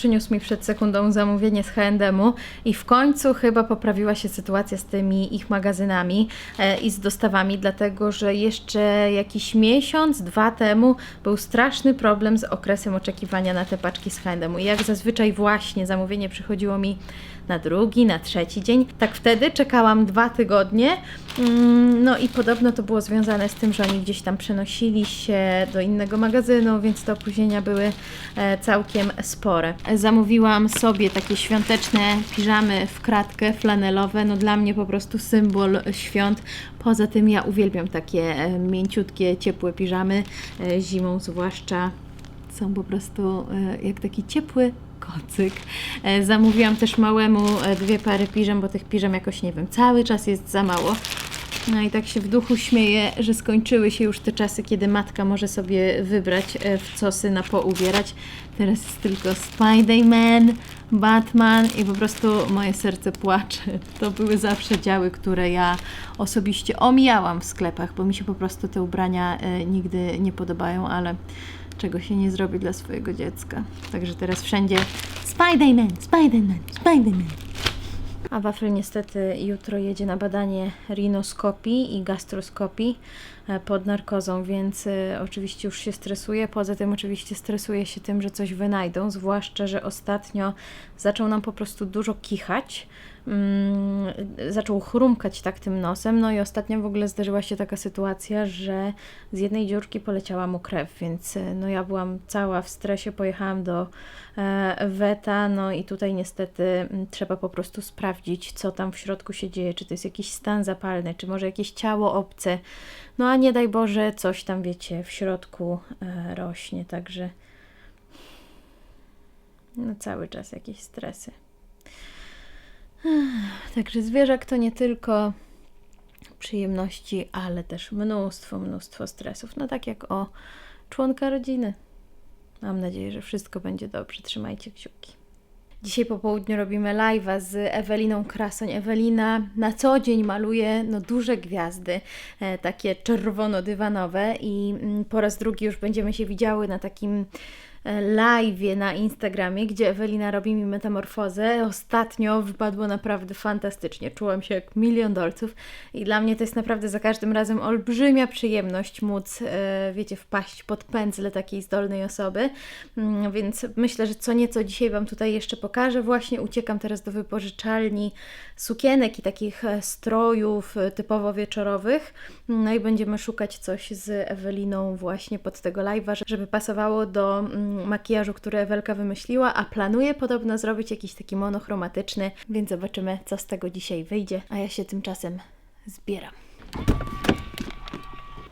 Przyniósł mi przed sekundą zamówienie z H&M-u i w końcu chyba poprawiła się sytuacja z tymi ich magazynami e, i z dostawami, dlatego że jeszcze jakiś miesiąc, dwa temu był straszny problem z okresem oczekiwania na te paczki z H&M-u. Jak zazwyczaj właśnie zamówienie przychodziło mi na drugi, na trzeci dzień. Tak wtedy czekałam dwa tygodnie. Mm, No i podobno to było związane z tym, że oni gdzieś tam przenosili się do innego magazynu, więc te opóźnienia były e, całkiem spore. Zamówiłam sobie takie świąteczne piżamy w kratkę flanelowe. No dla mnie po prostu symbol świąt. Poza tym ja uwielbiam takie e, mięciutkie, ciepłe piżamy, e, zimą zwłaszcza są po prostu jak taki ciepły kocyk. E, Zamówiłam też małemu e, dwie pary piżam, bo tych piżam jakoś nie wiem, cały czas jest za mało. No i tak się w duchu śmieję, że skończyły się już te czasy, kiedy matka może sobie wybrać, e, w co syna poubierać. Teraz jest tylko Spider-Man, Batman i po prostu moje serce płacze. To były zawsze działy, które ja osobiście omijałam w sklepach, bo mi się po prostu te ubrania nigdy nie podobają, ale czego się nie zrobi dla swojego dziecka. Także teraz wszędzie Spider-Man, Spider-Man, Spider-Man. A wafel niestety jutro jedzie na badanie rinoskopii i gastroskopii pod narkozą, więc e, oczywiście już się stresuje. Poza tym oczywiście stresuje się tym, że coś wynajdą, zwłaszcza, że ostatnio zaczął nam po prostu dużo kichać. Mm, zaczął chrumkać tak tym nosem, no i ostatnio w ogóle zdarzyła się taka sytuacja, że z jednej dziurki poleciała mu krew, więc e, no ja byłam cała w stresie, pojechałam do e, weta, no i tutaj niestety mm, trzeba po prostu sprawdzić, co tam w środku się dzieje, czy to jest jakiś stan zapalny, czy może jakieś ciało obce, no a nie daj Boże, coś tam wiecie, w środku e, rośnie, także no cały czas jakieś stresy. Także zwierzak to nie tylko przyjemności, ale też mnóstwo, mnóstwo stresów. No tak jak o członka rodziny. Mam nadzieję, że wszystko będzie dobrze. Trzymajcie kciuki. Dzisiaj po południu robimy live'a z Eweliną Krasoń. Ewelina na co dzień maluje no, duże gwiazdy, e, takie czerwono-dywanowe i mm, po raz drugi już będziemy się widziały na takim live na Instagramie, gdzie Ewelina robi mi metamorfozę. Ostatnio wypadło naprawdę fantastycznie. Czułam się jak milion dolców i dla mnie to jest naprawdę za każdym razem olbrzymia przyjemność móc, e, wiecie, wpaść pod pędzle takiej zdolnej osoby. Mm, Więc myślę, że co nieco dzisiaj Wam tutaj jeszcze pokażę. Właśnie uciekam teraz do wypożyczalni sukienek i takich e, strojów e, typowo wieczorowych. No i będziemy szukać coś z Eweliną właśnie pod tego live'a, żeby pasowało do mm, makijażu, który Ewelka wymyśliła, a planuję podobno zrobić jakiś taki monochromatyczny, więc zobaczymy, co z tego dzisiaj wyjdzie, a ja się tymczasem zbieram.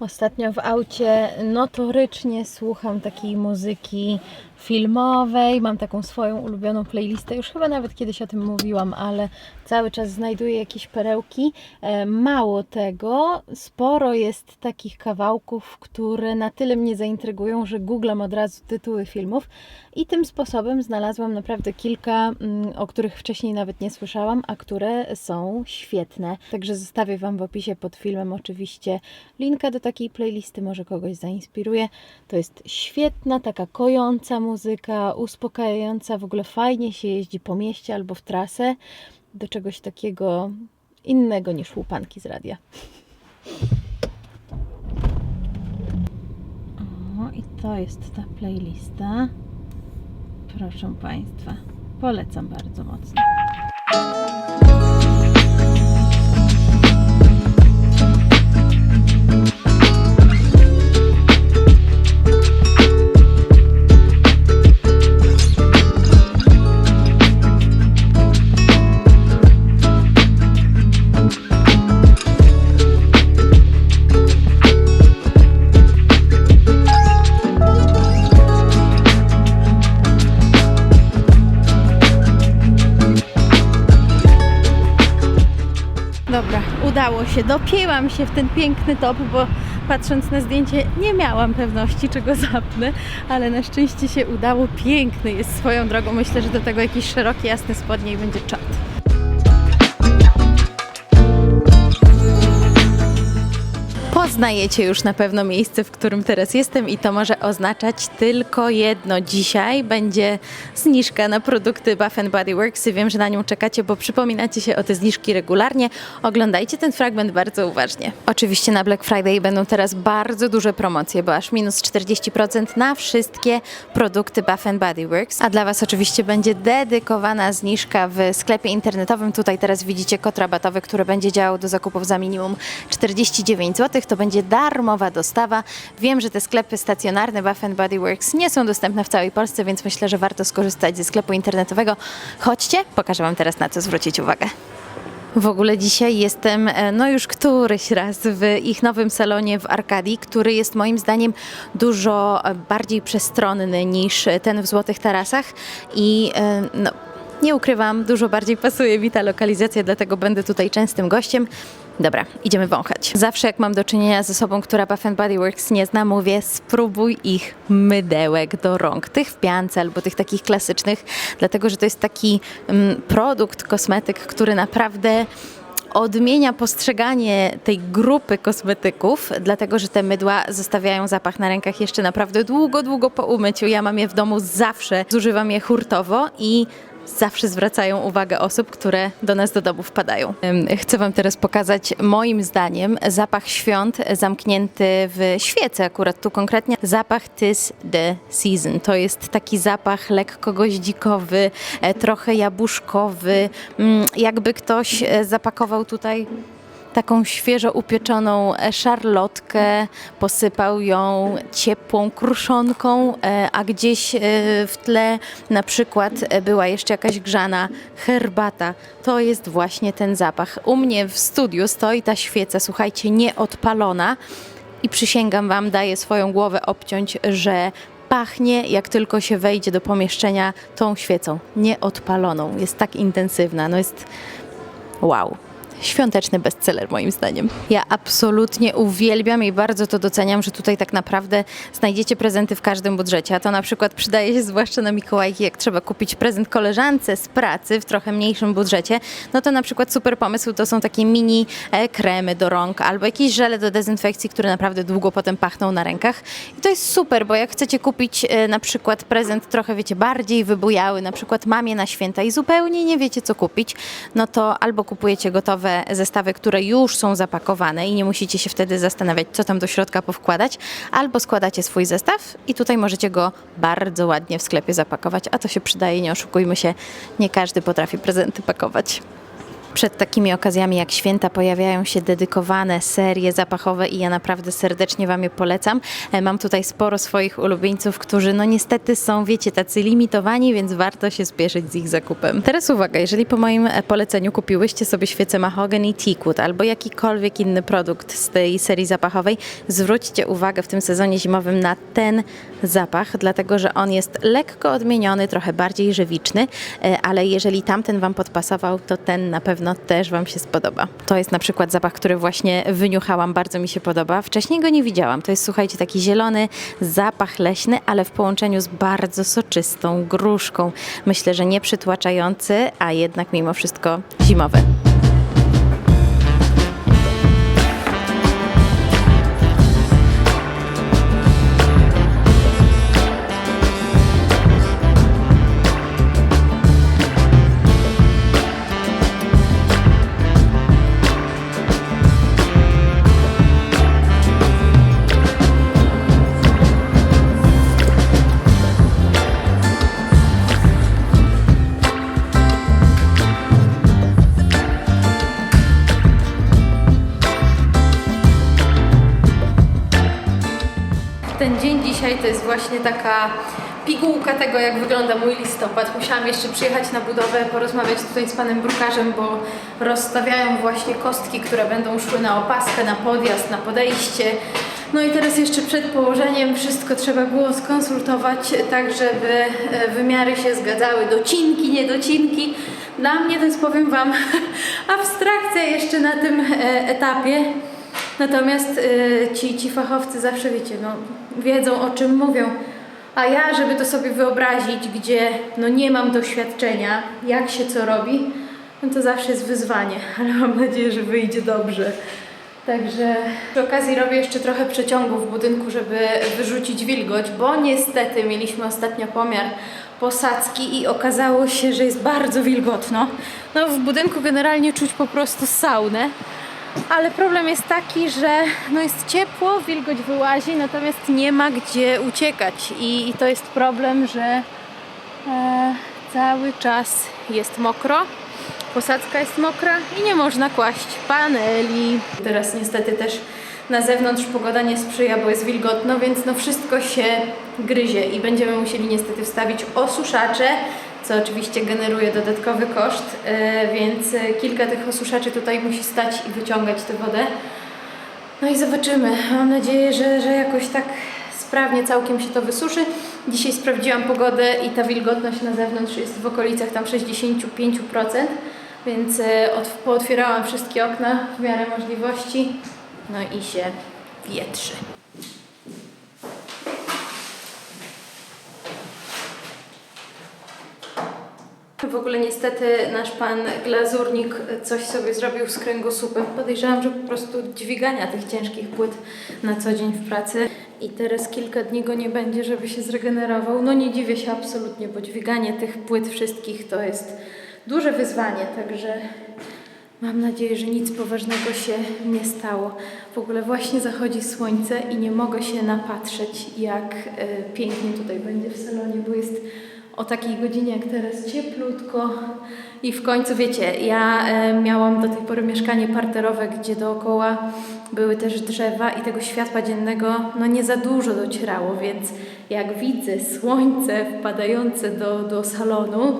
Ostatnio w aucie notorycznie słucham takiej muzyki filmowej. Mam taką swoją ulubioną playlistę. Już chyba nawet kiedyś o tym mówiłam, ale cały czas znajduję jakieś perełki. E, Mało tego, sporo jest takich kawałków, które na tyle mnie zaintrygują, że googlam od razu tytuły filmów i tym sposobem znalazłam naprawdę kilka, mm, o których wcześniej nawet nie słyszałam, a które są świetne. Także zostawię Wam w opisie pod filmem oczywiście linka do takiej playlisty, może kogoś zainspiruje. To jest świetna, taka kojąca muzyka, uspokajająca, w ogóle fajnie się jeździ po mieście albo w trasę do czegoś takiego innego niż łupanki z radia. O, i to jest ta playlista. Proszę Państwa, polecam bardzo mocno. Się. Dopięłam się w ten piękny top, bo patrząc na zdjęcie nie miałam pewności, czego zapnę, ale na szczęście się udało. Piękny jest swoją drogą. Myślę, że do tego jakieś szerokie, jasne spodnie i będzie czat. Poznajecie już na pewno miejsce, w którym teraz jestem i to może oznaczać tylko jedno. Dzisiaj będzie zniżka na produkty Bath Body Works i wiem, że na nią czekacie, bo przypominacie się o te zniżki regularnie. Oglądajcie ten fragment bardzo uważnie. Oczywiście na Black Friday będą teraz bardzo duże promocje, bo aż minus 40% na wszystkie produkty Bath Body Works. A dla Was oczywiście będzie dedykowana zniżka w sklepie internetowym. Tutaj teraz widzicie kod rabatowy, który będzie działał do zakupów za minimum 49 zł. To będzie darmowa dostawa. Wiem, że te sklepy stacjonarne Bath Body Works nie są dostępne w całej Polsce, więc myślę, że warto skorzystać ze sklepu internetowego. Chodźcie, pokażę Wam teraz na co zwrócić uwagę. W ogóle dzisiaj jestem, e, no już któryś raz w ich nowym salonie w Arkadii, który jest moim zdaniem dużo e, bardziej przestronny niż ten w Złotych Tarasach i e, no, nie ukrywam, dużo bardziej pasuje mi ta lokalizacja, dlatego będę tutaj częstym gościem. Dobra, idziemy wąchać. Zawsze jak mam do czynienia z osobą, która Bath Body Works nie zna, mówię spróbuj ich mydełek do rąk. Tych w piance albo tych takich klasycznych, dlatego że to jest taki mm, produkt, kosmetyk, który naprawdę odmienia postrzeganie tej grupy kosmetyków, dlatego że te mydła zostawiają zapach na rękach jeszcze naprawdę długo, długo po umyciu. Ja mam je w domu zawsze, zużywam je hurtowo i zawsze zwracają uwagę osób, które do nas do domu wpadają. Chcę Wam teraz pokazać moim zdaniem zapach świąt zamknięty w świece, akurat tu konkretnie zapach Tis the Season. To jest taki zapach lekko goździkowy, e, trochę jabłuszkowy, mm, jakby ktoś e, zapakował tutaj taką świeżo upieczoną e, szarlotkę, posypał ją ciepłą kruszonką, e, a gdzieś e, w tle na przykład była jeszcze jakaś grzana herbata. To jest właśnie ten zapach. U mnie w studiu stoi ta świeca, słuchajcie, nieodpalona i przysięgam Wam, daję swoją głowę obciąć, że pachnie, jak tylko się wejdzie do pomieszczenia tą świecą, nieodpaloną. Jest tak intensywna, no jest wow. Świąteczny bestseller moim zdaniem. Ja absolutnie uwielbiam i bardzo to doceniam, że tutaj tak naprawdę znajdziecie prezenty w każdym budżecie. A to na przykład przydaje się zwłaszcza na Mikołajki, jak trzeba kupić prezent koleżance z pracy w trochę mniejszym budżecie. No to na przykład super pomysł to są takie mini e, kremy do rąk albo jakieś żele do dezynfekcji, które naprawdę długo potem pachną na rękach. I to jest super, bo jak chcecie kupić e, na przykład prezent trochę, wiecie, bardziej wybujały, na przykład mamie na święta i zupełnie nie wiecie, co kupić, no to albo kupujecie gotowe zestawy, które już są zapakowane i nie musicie się wtedy zastanawiać, co tam do środka powkładać, albo składacie swój zestaw i tutaj możecie go bardzo ładnie w sklepie zapakować, a to się przydaje, nie oszukujmy się, nie każdy potrafi prezenty pakować. Przed takimi okazjami jak święta pojawiają się dedykowane serie zapachowe i ja naprawdę serdecznie Wam je polecam. E, Mam tutaj sporo swoich ulubieńców, którzy no niestety są, wiecie, tacy limitowani, więc warto się spieszyć z ich zakupem. Teraz uwaga, jeżeli po moim e, poleceniu kupiłyście sobie świecę Mahogany Teakwood albo jakikolwiek inny produkt z tej serii zapachowej, zwróćcie uwagę w tym sezonie zimowym na ten zapach, dlatego że on jest lekko odmieniony, trochę bardziej żywiczny, e, ale jeżeli tamten Wam podpasował, to ten na pewno też Wam się spodoba. To jest na przykład zapach, który właśnie wyniuchałam, bardzo mi się podoba. Wcześniej go nie widziałam. To jest, słuchajcie, taki zielony zapach leśny, ale w połączeniu z bardzo soczystą gruszką. Myślę, że nie przytłaczający, a jednak mimo wszystko zimowy. Jest właśnie taka pigułka tego, jak wygląda mój listopad. Musiałam jeszcze przyjechać na budowę, porozmawiać tutaj z panem brukarzem, bo rozstawiają właśnie kostki, które będą szły na opaskę, na podjazd, na podejście. No i teraz jeszcze przed położeniem wszystko trzeba było skonsultować, tak żeby e, wymiary się zgadzały, docinki, niedocinki. Dla mnie to jest, powiem Wam, abstrakcja jeszcze na tym e, etapie. Natomiast y, ci, ci fachowcy zawsze, wiecie, no, wiedzą o czym mówią. A ja, żeby to sobie wyobrazić, gdzie no, nie mam doświadczenia, jak się co robi, no to zawsze jest wyzwanie. Ale mam nadzieję, że wyjdzie dobrze. Także przy okazji robię jeszcze trochę przeciągów w budynku, żeby wyrzucić wilgoć, bo niestety mieliśmy ostatnio pomiar posadzki i okazało się, że jest bardzo wilgotno. No w budynku generalnie czuć po prostu saunę. Ale problem jest taki, że no jest ciepło, wilgoć wyłazi, natomiast nie ma gdzie uciekać. I, i to jest problem, że e, cały czas jest mokro, posadzka jest mokra i nie można kłaść paneli. Teraz niestety też na zewnątrz pogoda nie sprzyja, bo jest wilgotno, więc no wszystko się gryzie i będziemy musieli niestety wstawić osuszacze, co oczywiście generuje dodatkowy koszt, e, więc e, kilka tych osuszaczy tutaj musi stać i wyciągać tę wodę. No i zobaczymy. Mam nadzieję, że, że jakoś tak sprawnie całkiem się to wysuszy. Dzisiaj sprawdziłam pogodę i ta wilgotność na zewnątrz jest w okolicach tam 65%, więc e, pootwierałam wszystkie okna w miarę możliwości. No i się wietrzy. W ogóle niestety nasz pan glazurnik coś sobie zrobił z kręgosłupem. Podejrzewam, że po prostu dźwigania tych ciężkich płyt na co dzień w pracy i teraz kilka dni go nie będzie, żeby się zregenerował. No nie dziwię się absolutnie, bo dźwiganie tych płyt wszystkich to jest duże wyzwanie, także mam nadzieję, że nic poważnego się nie stało. W ogóle właśnie zachodzi słońce i nie mogę się napatrzeć, jak e, pięknie tutaj będzie w salonie, bo jest o takiej godzinie jak teraz cieplutko i w końcu wiecie, ja e, miałam do tej pory mieszkanie parterowe, gdzie dookoła były też drzewa i tego światła dziennego no nie za dużo docierało, więc jak widzę słońce wpadające do, do salonu,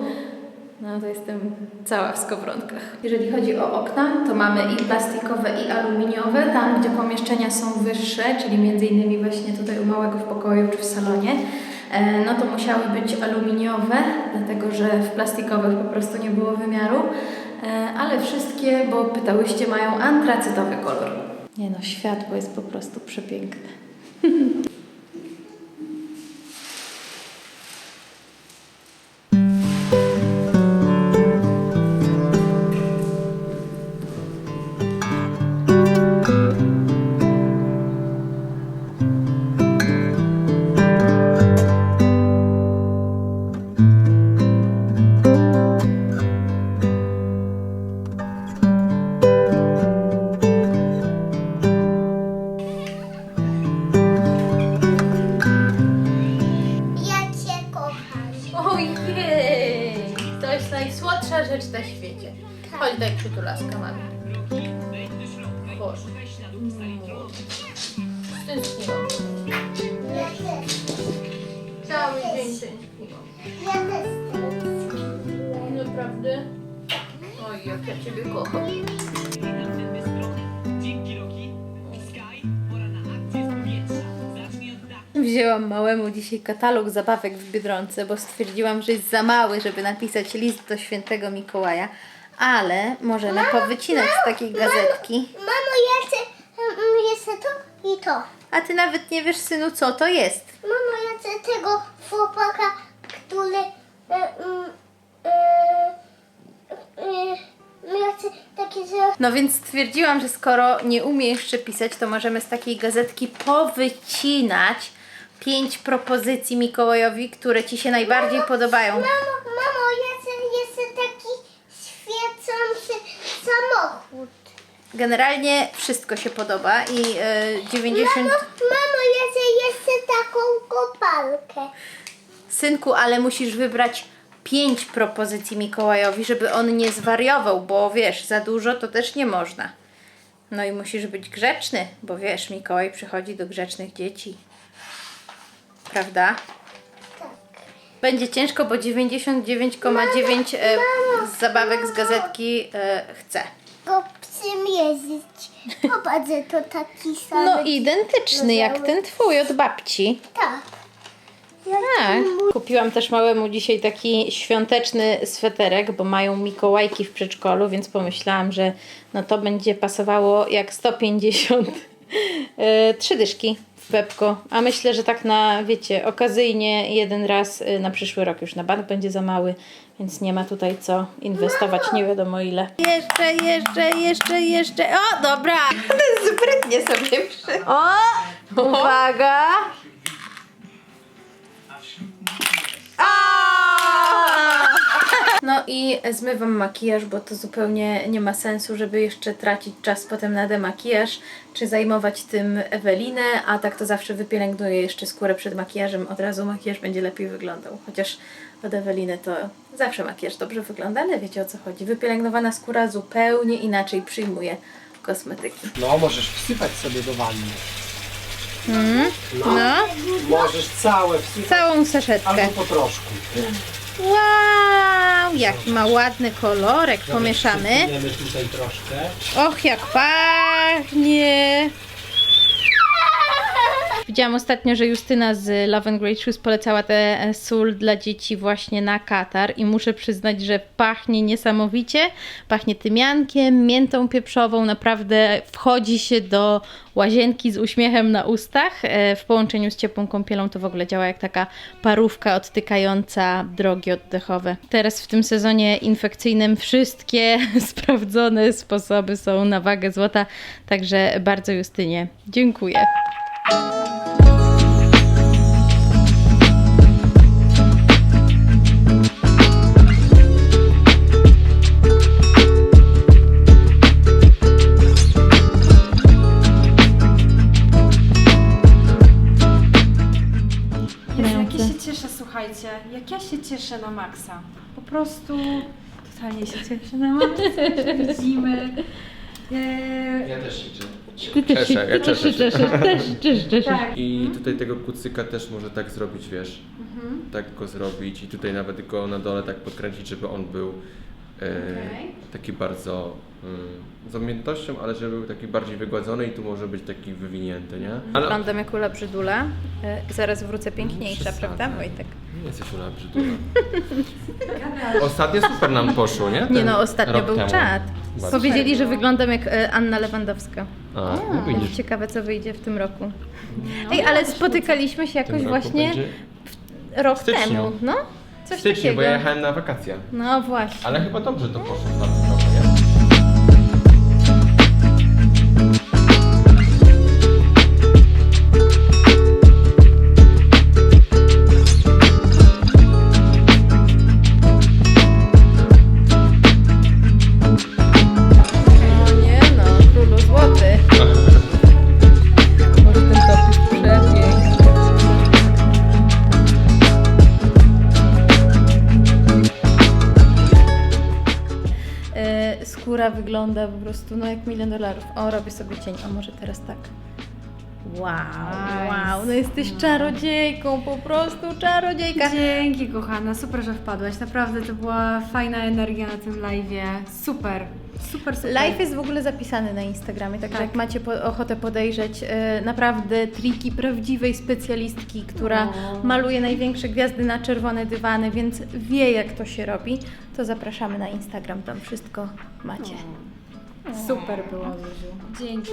no to jestem cała w skowronkach. Jeżeli chodzi o okna, to mamy i plastikowe, i aluminiowe. Tam, gdzie pomieszczenia są wyższe, czyli między innymi właśnie tutaj u małego w pokoju czy w salonie, no to musiały być aluminiowe, dlatego że w plastikowych po prostu nie było wymiaru. E, Ale wszystkie, bo pytałyście, mają antracytowy kolor. Nie no, światło jest po prostu przepiękne. Wzięłam małemu dzisiaj katalog zabawek w Biedronce, bo stwierdziłam, że jest za mały, żeby napisać list do świętego Mikołaja, ale możemy powycinać z takiej gazetki. Mamo, ja chcę, mm, ja chcę to i to. A ty nawet nie wiesz, synu, co to jest. Mamo, ja chcę tego chłopaka, który... E, mm, e, e. No więc stwierdziłam, że skoro nie umie jeszcze pisać, to możemy z takiej gazetki powycinać pięć propozycji Mikołajowi, które ci się najbardziej podobają. Mamo, mamo, ja chcę taki świecący samochód. Generalnie wszystko się podoba i e, 90... Mamo, mamo, chcę jeszcze taką kopalkę. Synku, ale musisz wybrać pięć propozycji Mikołajowi, żeby on nie zwariował, bo wiesz, za dużo to też nie można. No i musisz być grzeczny, bo wiesz, Mikołaj przychodzi do grzecznych dzieci. Prawda? Tak. Będzie ciężko, bo 99,9 e, z zabawek z gazetki e, chce. Go przymierzyć. Popatrz, że to taki sam. No identyczny jak ten twój od babci. Tak. Tak. Kupiłam też małemu dzisiaj taki świąteczny sweterek, bo mają Mikołajki w przedszkolu, więc pomyślałam, że no to będzie pasowało jak 150 e, trzy dyszki. Pepko. A myślę, że tak na, wiecie, okazyjnie jeden raz y, na przyszły rok już na bank będzie za mały, więc nie ma tutaj co inwestować nie wiadomo ile. Jeszcze, jeszcze, jeszcze, jeszcze. O, dobra! Sprytnie sobie przy... O! Uwaga! No i zmywam makijaż, bo to zupełnie nie ma sensu, żeby jeszcze tracić czas potem na demakijaż, czy zajmować tym Ewelinę, a tak to zawsze wypielęgnuję jeszcze skórę przed makijażem, od razu makijaż będzie lepiej wyglądał. Chociaż od Eweliny to zawsze makijaż dobrze wygląda, ale wiecie o co chodzi. Wypielęgnowana skóra zupełnie inaczej przyjmuje kosmetyki. No, możesz wsypać sobie do wanny. No, Możesz całe wsypać całą saszetkę. albo po troszku. Wow, jaki ma ładny kolorek. Pomieszamy. Przypniemy tutaj troszkę. Och, jak pachnie! Widziałam ostatnio, że Justyna z Love and Great Shoes polecała tę e, sól dla dzieci właśnie na katar i muszę przyznać, że pachnie niesamowicie. Pachnie tymiankiem, miętą pieprzową, naprawdę wchodzi się do łazienki z uśmiechem na ustach. E, W połączeniu z ciepłą kąpielą to w ogóle działa jak taka parówka odtykająca drogi oddechowe. Teraz w tym sezonie infekcyjnym wszystkie sprawdzone sposoby są na wagę złota, także bardzo Justynie dziękuję. Cieszę, słuchajcie, jak ja się cieszę na maksa. Po prostu totalnie się cieszę na maksa, że widzimy. Eee, Ja też się cieszę. Ty też się, ty ja też się tak. I tutaj tego kucyka też może tak zrobić, wiesz, Mhm. tak go zrobić i tutaj nawet go na dole tak podkręcić, żeby on był e, Okej. taki bardzo e, z umiejętnością, ale żeby był taki bardziej wygładzony i tu może być taki wywinięty, nie? Ale Wyglądam jak ula brzydula. E, Zaraz wrócę piękniejsza, prawda Wojtek? nie jesteś ona brzydula. Ostatnio super nam poszło, nie? Nie Ten no, ostatnio rok był temu. czat. Bardzo. Powiedzieli, że wyglądam jak e, Anna Lewandowska. A, no widzisz. Ciekawe, co wyjdzie w tym roku. Ej, ale spotykaliśmy się tym jakoś roku właśnie będzie rok styczniu. temu. No, w coś styczniu, takiego. bo ja jechałem na wakacje. No właśnie. Ale chyba dobrze to poszło w Skóra wygląda po prostu no jak milion dolarów. O, robię sobie cień. A może teraz tak. Wow, wow, no jesteś czarodziejką, po prostu czarodziejka. Dzięki kochana, super, że wpadłaś. Naprawdę to była fajna energia na tym live'ie. Super, super, super. Live jest w ogóle zapisany na Instagramie, także Tak. jak macie po, ochotę podejrzeć e, naprawdę triki prawdziwej specjalistki, która O. maluje największe gwiazdy na czerwone dywany, więc wie jak to się robi, to zapraszamy na Instagram, tam wszystko macie. Super było, Zuziu. Dzięki.